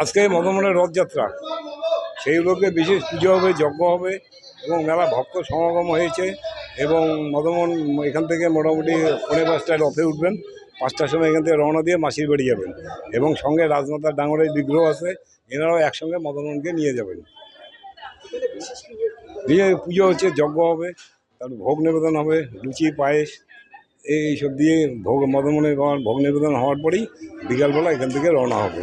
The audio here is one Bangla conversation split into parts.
আজকে মদমনের রথযাত্রা। সেইগুলোকে বিশেষ পুজো হবে, যজ্ঞ হবে এবং মেলা ভক্ত সমাগম হয়েছে এবং মদমন এখান থেকে মোটামুটি পৌনে পাঁচটায় রথে উঠবেন। পাঁচটার সময় এখান থেকে রওনা দিয়ে মাসির বাড়ি যাবেন এবং সঙ্গে রাজমাতার ডাঙরের বিগ্রহ আছে, এনারাও একসঙ্গে মদমনকে নিয়ে যাবেন। দিয়ে পুজো হচ্ছে, যজ্ঞ হবে তারপর ভোগ নিবেদন হবে, লুচি, পায়েস এইসব দিয়ে ভোগ মদমনের ভোগ নিবেদন হওয়ার পরেই বিকালবেলা এখান থেকে রওনা হবে।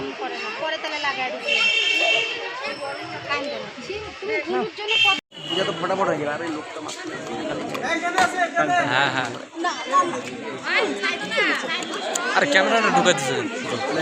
বেঁচে করে না। পরে তাহলে লাগাই পূজা তো ফটাফট হয়ে গেল আর লোকটা হ্যাঁ হ্যাঁ। আরে ক্যামেরাটা ঢুকাই দিছে।